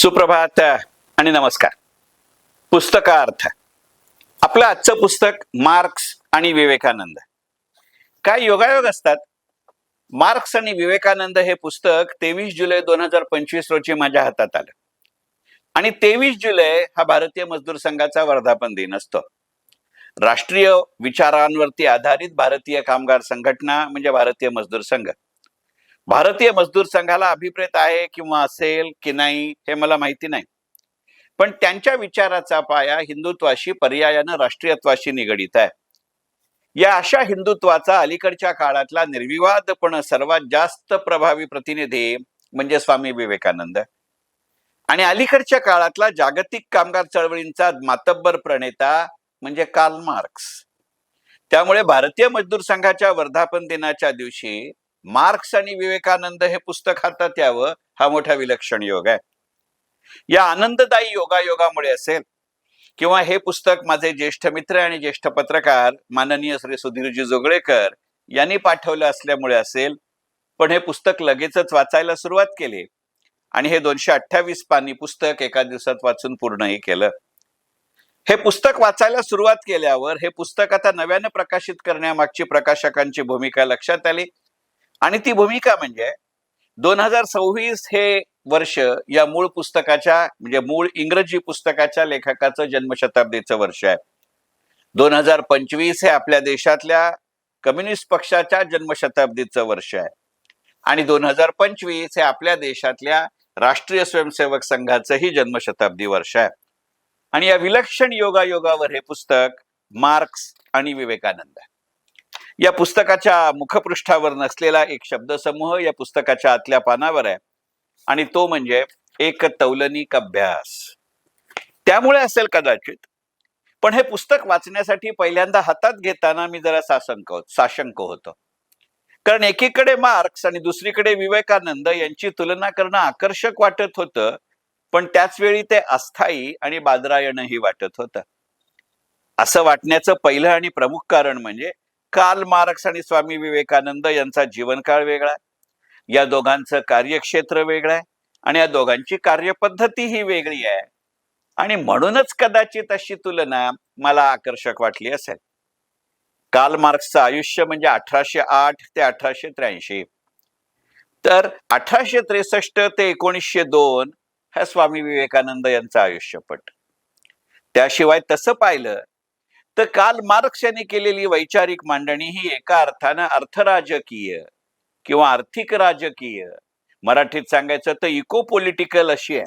सुप्रभात आणि नमस्कार. पुस्तकार्थ. आपलं आजचं पुस्तक मार्क्स आणि विवेकानंद. काय योगायोग असतात? मार्क्स आणि विवेकानंद हे पुस्तक तेवीस जुलै दोन हजार पंचवीस रोजी माझ्या हातात आलं. आणि तेवीस जुलै हा भारतीय मजदूर संघाचा वर्धापन दिन असतो. राष्ट्रीय विचारांवरती आधारित भारतीय कामगार संघटना म्हणजे भारतीय मजदूर संघ. भारतीय मजदूर संघाला अभिप्रेत आहे किंवा असेल की नाही हे मला माहिती नाही. पण त्यांच्या विचाराचा पाया हिंदुत्वाशी पर्यायानं राष्ट्रीयत्वाशी निगडीत आहे. या अशा हिंदुत्वाचा अलीकडच्या काळातला निर्विवादपणे सर्वात जास्त प्रभावी प्रतिनिधी म्हणजे स्वामी विवेकानंद. आणि अलीकडच्या काळातला जागतिक कामगार चळवळींचा मातब्बर प्रणेता म्हणजे कार्ल मार्क्स. त्यामुळे भारतीय मजदूर संघाच्या वर्धापन दिनाच्या दिवशी मार्क्स आणि विवेकानंद हे पुस्तक हातात यावं हा मोठा विलक्षण योग आहे. या आनंददायी योगायोगामुळे असेल किंवा हे पुस्तक माझे ज्येष्ठ मित्र आणि ज्येष्ठ पत्रकार माननीय श्री सुधीरजी जोगळेकर यांनी पाठवलं असल्यामुळे असेल पण हे पुस्तक लगेचच वाचायला सुरुवात केली आणि हे दोनशे अठ्ठावीस पानी पुस्तक एका दिवसात वाचून पूर्णही केलं. हे पुस्तक वाचायला सुरुवात केल्यावर हे पुस्तक आता नव्याने प्रकाशित करण्यामागची प्रकाशकांची भूमिका लक्षात आली. आणि ती भूमिका म्हणजे दोन हजार सव्वीस हे वर्ष या मूळ पुस्तकाच्या म्हणजे मूळ इंग्रजी पुस्तकाच्या लेखकाचं जन्मशताब्दीचं वर्ष आहे. दोन हजार पंचवीस हे आपल्या देशातल्या कम्युनिस्ट पक्षाच्या जन्मशताब्दीचं वर्ष आहे. आणि दोन हजार पंचवीस हे आपल्या देशातल्या राष्ट्रीय स्वयंसेवक संघाचंही जन्मशताब्दी वर्ष आहे. आणि या विलक्षण योगायोगावर हे पुस्तक मार्क्स आणि विवेकानंद आहे. या पुस्तकाच्या मुखपृष्ठावर नसलेला एक शब्दसमूह या पुस्तकाच्या आतल्या पानावर आहे. आणि तो म्हणजे एक तौलनिक अभ्यास. त्यामुळे असेल कदाचित. पण हे पुस्तक वाचण्यासाठी पहिल्यांदा हातात घेताना मी जरा साशंक साशंक होतो. कारण एकीकडे मार्क्स आणि दुसरीकडे विवेकानंद यांची तुलना करणं आकर्षक वाटत होतं पण त्याच वेळी ते अस्थायी आणि बादरायणही वाटत होतं. असं वाटण्याचं पहिलं आणि प्रमुख कारण म्हणजे कार्ल मार्क्स आणि स्वामी विवेकानंद यांचा जीवनकाळ वेगळा आहे. या दोघांचं कार्यक्षेत्र वेगळं आहे आणि या दोघांची कार्यपद्धती ही वेगळी आहे. आणि म्हणूनच कदाचित अशी तुलना मला आकर्षक वाटली असेल. काल मार्क्सचं आयुष्य म्हणजे अठराशे आठ ते अठराशे त्र्याऐंशी. तर अठराशे त्रेसष्ट ते एकोणीसशे दोन हा स्वामी विवेकानंद यांचा आयुष्यपट. त्याशिवाय तसं पाहिलं तर काल मार्क्स यांनी केलेली वैचारिक मांडणी ही एका अर्थानं अर्थराजकीय किंवा आर्थिक राजकीय. मराठीत सांगायचं तर इको पॉलिटिकल अशी आहे.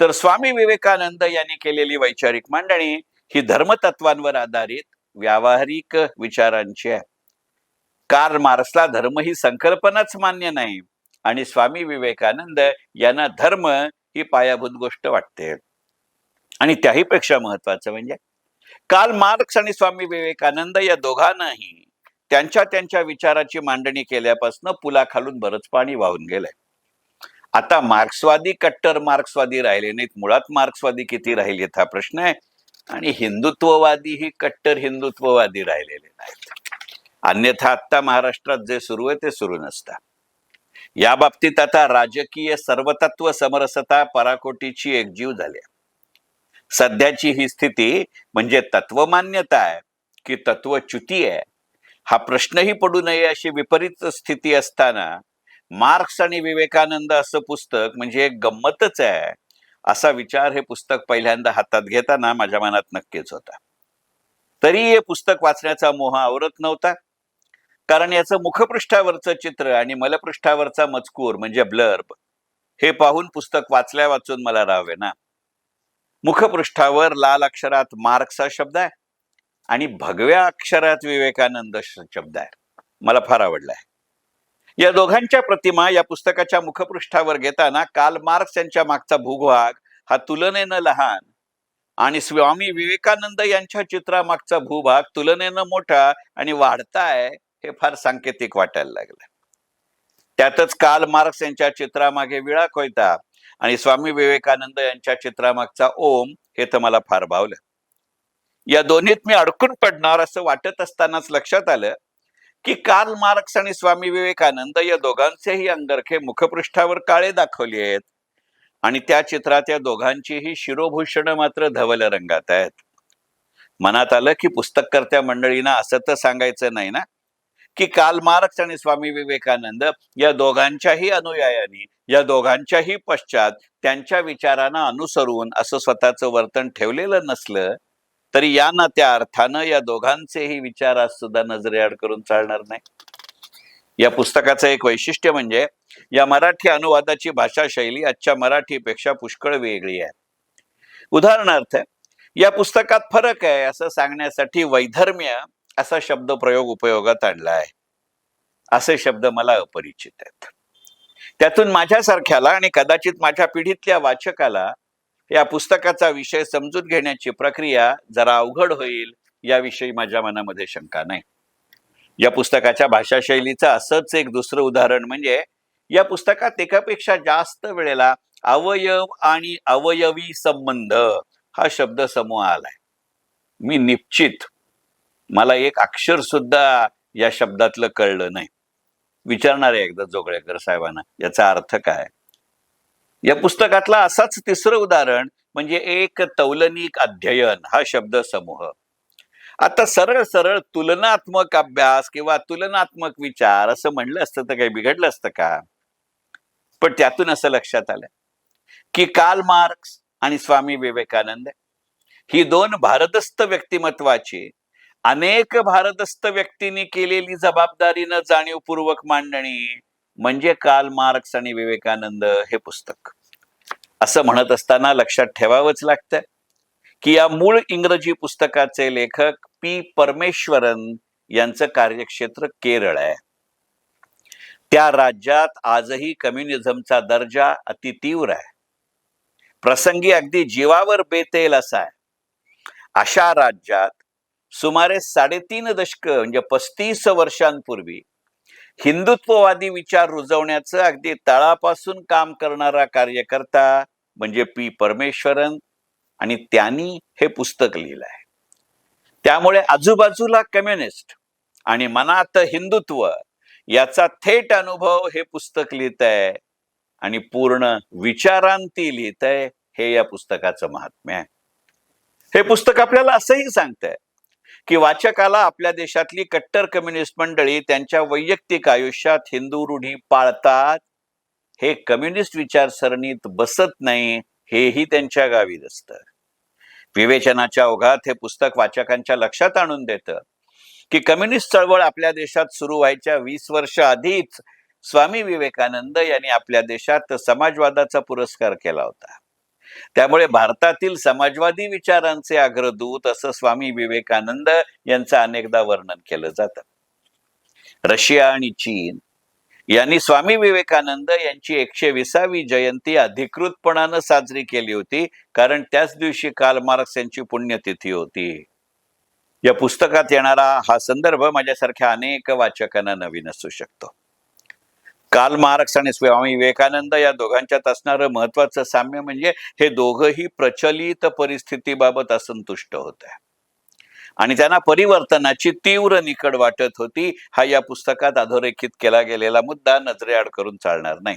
तर स्वामी विवेकानंद यांनी केलेली वैचारिक मांडणी ही धर्मतत्वांवर आधारित व्यावहारिक विचारांची आहे. कार्ल मार्क्सला धर्म ही संकल्पनाच मान्य नाही आणि स्वामी विवेकानंद यांना धर्म ही पायाभूत गोष्ट वाटते. आणि त्याही पेक्षा महत्वाचं म्हणजे काल मार्क्स आणि स्वामी विवेकानंद या दोघांनाही त्यांच्या त्यांच्या विचाराची मांडणी केल्यापासून पुलाखालून बरंच पाणी वाहून गेलंय. आता मार्क्सवादी कट्टर मार्क्सवादी राहिले नाहीत. मुळात मार्क्सवादी किती राहिलेत हा प्रश्न आहे. आणि हिंदुत्ववादी ही कट्टर हिंदुत्ववादी राहिलेले नाहीत. अन्यथा आत्ता महाराष्ट्रात जे सुरू आहे ते सुरू नसतं. या बाबतीत आता राजकीय सर्वतत्व समरसता पराकोटीची एकजीव झाली आहे. सध्याची ही स्थिती म्हणजे तत्वमान्यता आहे की तत्वच्युती आहे. हा प्रश्नही पडू नये अशी विपरीत स्थिती असताना मार्क्स आणि विवेकानंद असं पुस्तक म्हणजे एक गंमतच आहे. असा विचार हे पुस्तक पहिल्यांदा हातात घेताना माझ्या मनात नक्कीच होता. तरी हे पुस्तक वाचण्याचा मोह आवरत नव्हता. कारण याचं मुखपृष्ठावरचं चित्र आणि मलपृष्ठावरचा मजकूर म्हणजे ब्लर्ब हे पाहून पुस्तक वाचल्या वाचून मला राहावे ना. मुखपृष्ठावर लाल अक्षरात मार्क्स हा शब्द आहे आणि भगव्या अक्षरात विवेकानंद शब्द आहे. मला फार आवडला आहे. या दोघांच्या प्रतिमा या पुस्तकाच्या मुखपृष्ठावर घेताना काल मार्क्स यांच्या मागचा भूभाग हा तुलनेनं लहान आणि स्वामी विवेकानंद यांच्या चित्रामागचा भूभाग तुलनेनं मोठा आणि वाढताय हे फार सांकेतिक वाटायला लागलं. त्यातच काल मार्क्स यांच्या चित्रामागे विळा कोयता आणि स्वामी विवेकानंद यांच्या चित्रामागचा ओम हे तर मला फार भावलं. या दोन्हीत मी अडकून पडणार असं वाटत असतानाच लक्षात आलं की कार्ल मार्क्स आणि स्वामी विवेकानंद या दोघांचेही अंगरखे मुखपृष्ठावर काळे दाखवले आहेत आणि त्या चित्रात या दोघांचीही शिरोभूषण मात्र धवल रंगात आहेत. मनात आलं की पुस्तककर्त्या मंडळींना असं तर सांगायचं नाही ना? की काल मार्क्स आणि स्वामी विवेकानंद या दोघांच्याही अनुयायांनी या दोघांच्याही पश्चात त्यांच्या विचारांना अनुसरून असं स्वतःचं वर्तन ठेवलेलं नसलं तरी या ना त्या अर्थानं या दोघांचेही विचार आज सुद्धा नजरेआड करून चालणार नाही. या पुस्तकाचं एक वैशिष्ट्य म्हणजे या मराठी अनुवादाची भाषा शैली आजच्या मराठीपेक्षा पुष्कळ वेगळी आहे. उदाहरणार्थ या पुस्तकात फरक आहे असं सांगण्यासाठी वैधर्म्य असा शब्द प्रयोग उपयोगात आणला आहे. असे शब्द मला अपरिचित आहेत. त्यातून माझ्यासारख्याला आणि कदाचित माझ्या पिढीतल्या वाचकाला या पुस्तकाचा विषय समजून घेण्याची प्रक्रिया जरा अवघड होईल याविषयी माझ्या मनामध्ये शंका नाही. या पुस्तकाच्या भाषाशैलीचं असंच एक दुसरं उदाहरण म्हणजे या पुस्तकात एकापेक्षा जास्त वेळेला अवयव आणि अवयवी संबंध हा शब्द समूह आलाय. मी निश्चित मला एक अक्षर सुद्धा या शब्दातलं कळलं नाही. विचारणार आहे एकदा जोगळेकर साहेबांना याचा अर्थ काय? या पुस्तकातला असाच तिसरं उदाहरण म्हणजे एक तौलनिक अध्ययन हा शब्द समूह. आता सरळ सरळ तुलनात्मक अभ्यास किंवा तुलनात्मक विचार असं म्हणलं असतं तर काही बिघडलं असतं का? पण त्यातून असं लक्षात आलं की काल मार्क्स आणि स्वामी विवेकानंद ही दोन भारदस्त व्यक्तिमत्वाची अनेक भारदस्त व्यक्तींनी केलेली जबाबदारीनं जाणीवपूर्वक मांडणी म्हणजे काल मार्क्स आणि विवेकानंद हे पुस्तक. असं म्हणत असताना लक्षात ठेवावंच लागतं की या मूळ इंग्रजी पुस्तकाचे लेखक पी परमेश्वरन यांचं कार्यक्षेत्र केरळ आहे. त्या राज्यात आजही कम्युनिझमचा दर्जा अति तीव्र आहे. प्रसंगी अगदी जीवावर बेतेल असा आहे. अशा राज्यात सुमारे साडेतीन दशक म्हणजे पस्तीस वर्षांपूर्वी हिंदुत्ववादी विचार रुजवण्याचं अगदी तळापासून काम करणारा कार्यकर्ता म्हणजे पी. परमेश्वरन आणि त्यांनी हे पुस्तक लिहिलं आहे. त्यामुळे आजूबाजूला कम्युनिस्ट आणि मनात हिंदुत्व याचा थेट अनुभव हे पुस्तक लिहित आहे आणि पूर्ण विचारांती लिहित आहे हे या पुस्तकाचं महात्म्य आहे. हे पुस्तक आपल्याला असंही सांगतंय की वाचकाला आपल्या देशातली कट्टर कम्युनिस्ट मंडळी त्यांच्या वैयक्तिक आयुष्यात हिंदू रूढी पाळतात. हे कम्युनिस्ट विचारसरणीत बसत नाही हेही त्यांच्या गावी असतं. विवेचनाच्या ओघात हे पुस्तक वाचकांच्या लक्षात आणून देतं की कम्युनिस्ट चळवळ आपल्या देशात सुरू व्हायच्या वीस वर्ष आधीच स्वामी विवेकानंद यांनी आपल्या देशात समाजवादाचा पुरस्कार केला होता. त्यामुळे भारतातील समाजवादी विचारांचे अग्रदूत असं स्वामी विवेकानंद यांचं अनेकदा वर्णन केलं जातं. रशिया आणि चीन यांनी स्वामी विवेकानंद यांची एकशे विसावी जयंती अधिकृतपणानं साजरी केली होती कारण त्याच दिवशी काल मार्क्स यांची पुण्यतिथी होती. या पुस्तकात येणारा हा संदर्भ माझ्यासारख्या अनेक वाचकांना नवीन असू शकतो. काल मार्क्स आणि स्वामी विवेकानंद या दोघांच्यात असणारं महत्वाचं साम्य म्हणजे हे दोघंही प्रचलित परिस्थितीबाबत असंतुष्ट होते आणि त्यांना परिवर्तनाची तीव्र निकड वाटत होती हा या पुस्तकात अधोरेखित केला गेलेला मुद्दा नजरेआड करून चालणार नाही.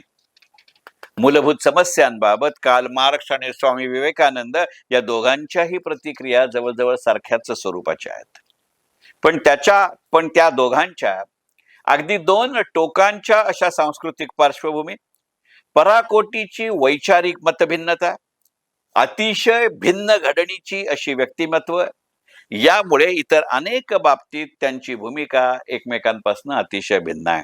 मूलभूत समस्यांबाबत काल मार्क्स आणि स्वामी विवेकानंद या दोघांच्याही प्रतिक्रिया जवळजवळ सारख्याच स्वरूपाच्या आहेत. पण त्याच्या पण त्या दोघांच्या अगदी दोन टोकांच्या अशा सांस्कृतिक पार्श्वभूमी. पराकोटीची वैचारिक मतभिन्नता अतिशय भिन्न घडणीची अशी व्यक्तिमत्व यामुळे इतर अनेक बाबतीत त्यांची भूमिका एकमेकांपासून अतिशय भिन्न आहे.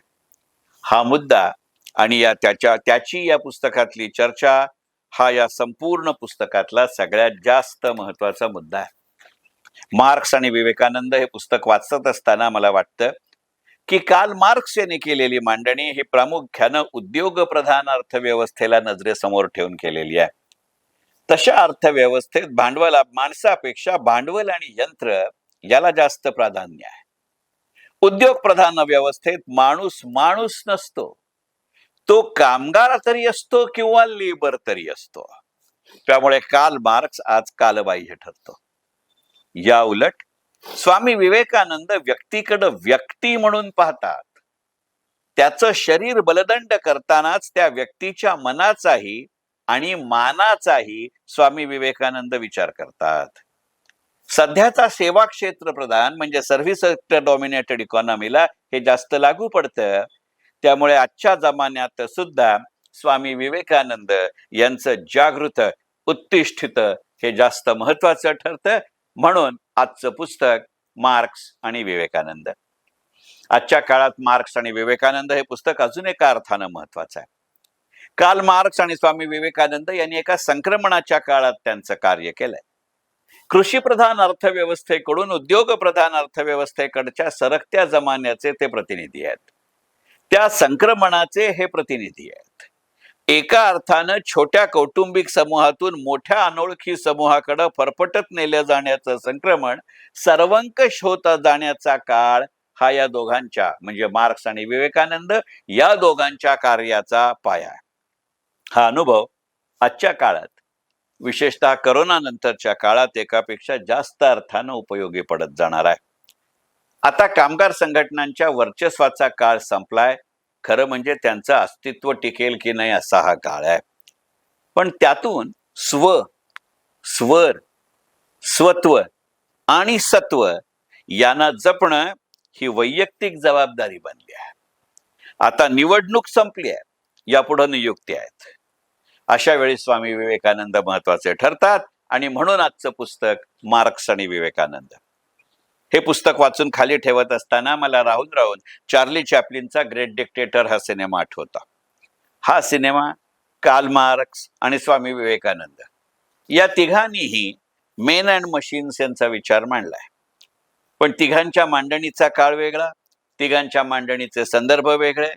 हा मुद्दा आणि या त्याच्या त्याची या पुस्तकातली चर्चा हा या संपूर्ण पुस्तकातला सगळ्यात जास्त महत्त्वाचा मुद्दा आहे. मार्क्स आणि विवेकानंद हे पुस्तक वाचत असताना मला वाटतं की काल मार्क्स यांनी केलेली मांडणी ही प्रामुख्यानं उद्योग प्रधान अर्थव्यवस्थेला नजरेसमोर ठेवून केलेली आहे. तशा अर्थव्यवस्थेत भांडवल माणसापेक्षा भांडवल आणि यंत्र याला जास्त प्राधान्य आहे. उद्योग प्रधान व्यवस्थेत माणूस माणूस नसतो. तो कामगार तरी असतो किंवा लेबर तरी असतो. त्यामुळे काल मार्क्स आज कालबाह्य ठरतो. या उलट स्वामी विवेकानंद व्यक्तीकडं व्यक्ती म्हणून पाहतात. त्याचं शरीर बलदंड करतानाच त्या व्यक्तीच्या मनाचाही आणि मानाचाही स्वामी विवेकानंद विचार करतात. सध्याचा सेवा क्षेत्र प्रधान म्हणजे सर्व्हिस सेक्टर डॉमिनेटेड इकॉनॉमीला हे जास्त लागू पडतं. त्यामुळे आजच्या जमान्यात सुद्धा स्वामी विवेकानंद यांचं जागृत उत्तिष्ठित हे जास्त महत्वाचं ठरतं. म्हणून आजचं पुस्तक मार्क्स आणि विवेकानंद. आजच्या काळात मार्क्स आणि विवेकानंद हे पुस्तक अजून एका अर्थानं महत्वाचं आहे. काल मार्क्स आणि स्वामी विवेकानंद यांनी एका संक्रमणाच्या काळात त्यांचं कार्य केलंय. कृषीप्रधान अर्थव्यवस्थेकडून उद्योग प्रधान अर्थव्यवस्थेकडच्या सरकत्या जमान्याचे ते प्रतिनिधी आहेत. त्या संक्रमणाचे हे प्रतिनिधी आहेत. एका अर्थानं छोट्या कौटुंबिक समूहातून मोठ्या अनोळखी समूहाकडे फरफटत नेलं जाण्याचं संक्रमण सर्वंकष होत जाण्याचा काळ हा या दोघांच्या म्हणजे मार्क्स आणि विवेकानंद या दोघांच्या कार्याचा पाया हा अनुभव आजच्या काळात विशेषतः करोना नंतरच्या काळात एकापेक्षा जास्त अर्थानं उपयोगी पडत जाणार आहे. आता कामगार संघटनांच्या वर्चस्वाचा काळ संपलाय. खरं म्हणजे त्यांचं अस्तित्व टिकेल की नाही असा हा काळ आहे. पण त्यातून स्व स्वर स्वत्व आणि सत्व यांना जपणं ही वैयक्तिक जबाबदारी बनली आहे. आता निवडणूक संपली आहे यापुढे नियुक्ती आहेत. अशा वेळी स्वामी विवेकानंद महत्त्वाचे ठरतात आणि म्हणून आजचं पुस्तक मार्क्स आणि विवेकानंद. हे पुस्तक वाचून खाली ठेवत असताना मला राहून राहून चार्ली चॅपलिनचा ग्रेट डिक्टेटर हा सिनेमा आठवता. हा सिनेमा काल मार्क्स आणि स्वामी विवेकानंद. या तिघांनीही मेन अँड मशीन्स यांचा विचार मांडलाय. पण तिघांच्या मांडणीचा काळ वेगळा तिघांच्या मांडणीचे संदर्भ वेगळे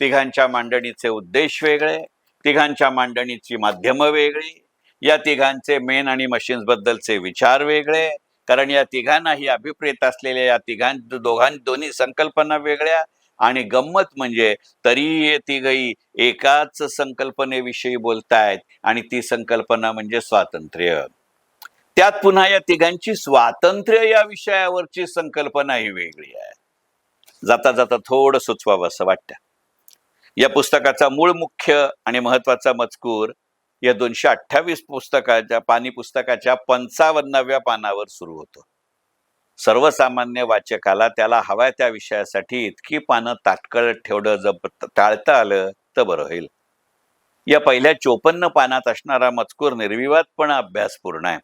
तिघांच्या मांडणीचे उद्देश वेगळे तिघांच्या मांडणीची माध्यमं वेगळी या तिघांचे मेन आणि मशीन्स बद्दलचे विचार वेगळे कारण या तिघांनाही अभिप्रेत असलेल्या या तिघां दोघां दोन्ही संकल्पना वेगळ्या आणि गंमत म्हणजे तरी हे तिघही एकाच संकल्पनेविषयी बोलतायत आणि ती संकल्पना म्हणजे स्वातंत्र्य. त्यात पुन्हा या तिघांची स्वातंत्र्य या विषयावरची संकल्पना ही वेगळी आहे. जाता जाता थोडं सुचवावं असं वाटतं. या पुस्तकाचा मूळ मुख्य आणि महत्त्वाचा मजकूर या दोनशे अठ्ठावीस पुस्तकाच्या पाणी पुस्तकाच्या पंचावन्नाव्या पानावर सुरू होतो. सर्वसामान्य वाचकाला त्याला हव्या त्या विषयासाठी इतकी पानं ताटकळत ठेवणं जर टाळता आलं तर बरं होईल. या पहिल्या चोपन्न पानात असणारा मजकूर निर्विवादपणे अभ्यासपूर्ण आहे.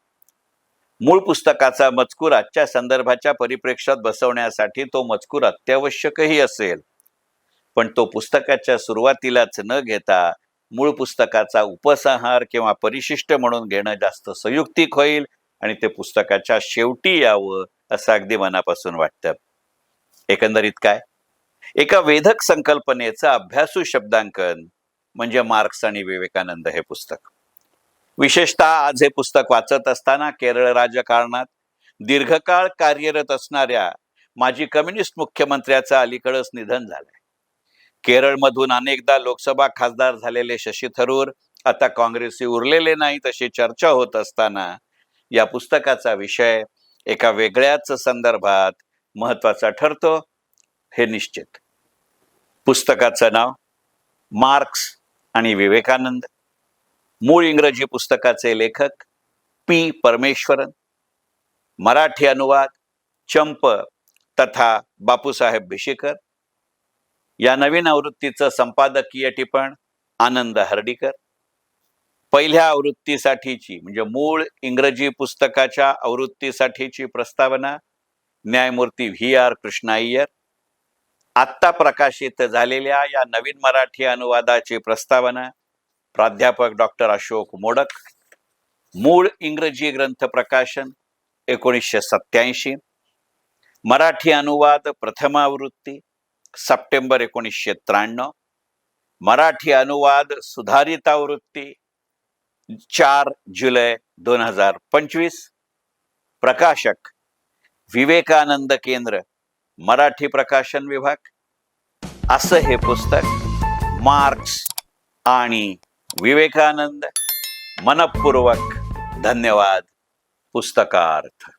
मूळ पुस्तकाचा मजकूर आजच्या संदर्भाच्या परिप्रेक्षात बसवण्यासाठी तो मजकूर अत्यावश्यकही असेल. पण तो पुस्तकाच्या सुरुवातीलाच न घेता मूळ पुस्तकाचा उपसंहार किंवा परिशिष्ट म्हणून घेणं जास्त संयुक्तिक होईल आणि ते पुस्तकाच्या शेवटी यावं असं अगदी मनापासून वाटतं. एकंदरीत काय? एका वेधक संकल्पनेचं अभ्यासू शब्दांकन म्हणजे मार्क्स आणि विवेकानंद हे पुस्तक. विशेषतः आज हे पुस्तक वाचत असताना केरळ राजकारणात दीर्घकाळ कार्यरत असणाऱ्या माजी कम्युनिस्ट मुख्यमंत्र्याचं अलीकडंच निधन झालंय केरळमधून अनेकदा लोकसभा खासदार झालेले शशी थरूर आता काँग्रेसी उरलेले नाहीत अशी चर्चा होत असताना या पुस्तकाचा विषय एका वेगळ्याच संदर्भात महत्त्वाचा ठरतो हे निश्चित. पुस्तकाचं नाव मार्क्स आणि विवेकानंद. मूळ इंग्रजी पुस्तकाचे लेखक पी. परमेश्वरन. मराठी अनुवाद चंप तथा बापूसाहेब भिशीकर या नवीन आवृत्तीचं संपादकीय टिपण आनंद हर्डीकर. पहिल्या आवृत्तीसाठीची म्हणजे मूळ इंग्रजी पुस्तकाच्या आवृत्तीसाठीची प्रस्तावना न्यायमूर्ती व्ही आर कृष्णाय्यर आत्ता प्रकाशित झालेल्या या नवीन मराठी अनुवादाची प्रस्तावना प्राध्यापक डॉक्टर अशोक मोडक. मूळ इंग्रजी ग्रंथ प्रकाशन एकोणीसशे सत्याऐंशी मराठी अनुवाद प्रथमावृत्ती सप्टेंबर एकोणीसशे त्र्याण्णव. मराठी अनुवाद सुधारित आवृत्ती चार जुलै दोन हजार पंचवीस. प्रकाशक विवेकानंद केंद्र मराठी प्रकाशन विभाग. असं हे पुस्तक मार्क्स आणि विवेकानंद मनपूर्वक धन्यवाद पुस्तकार्थ.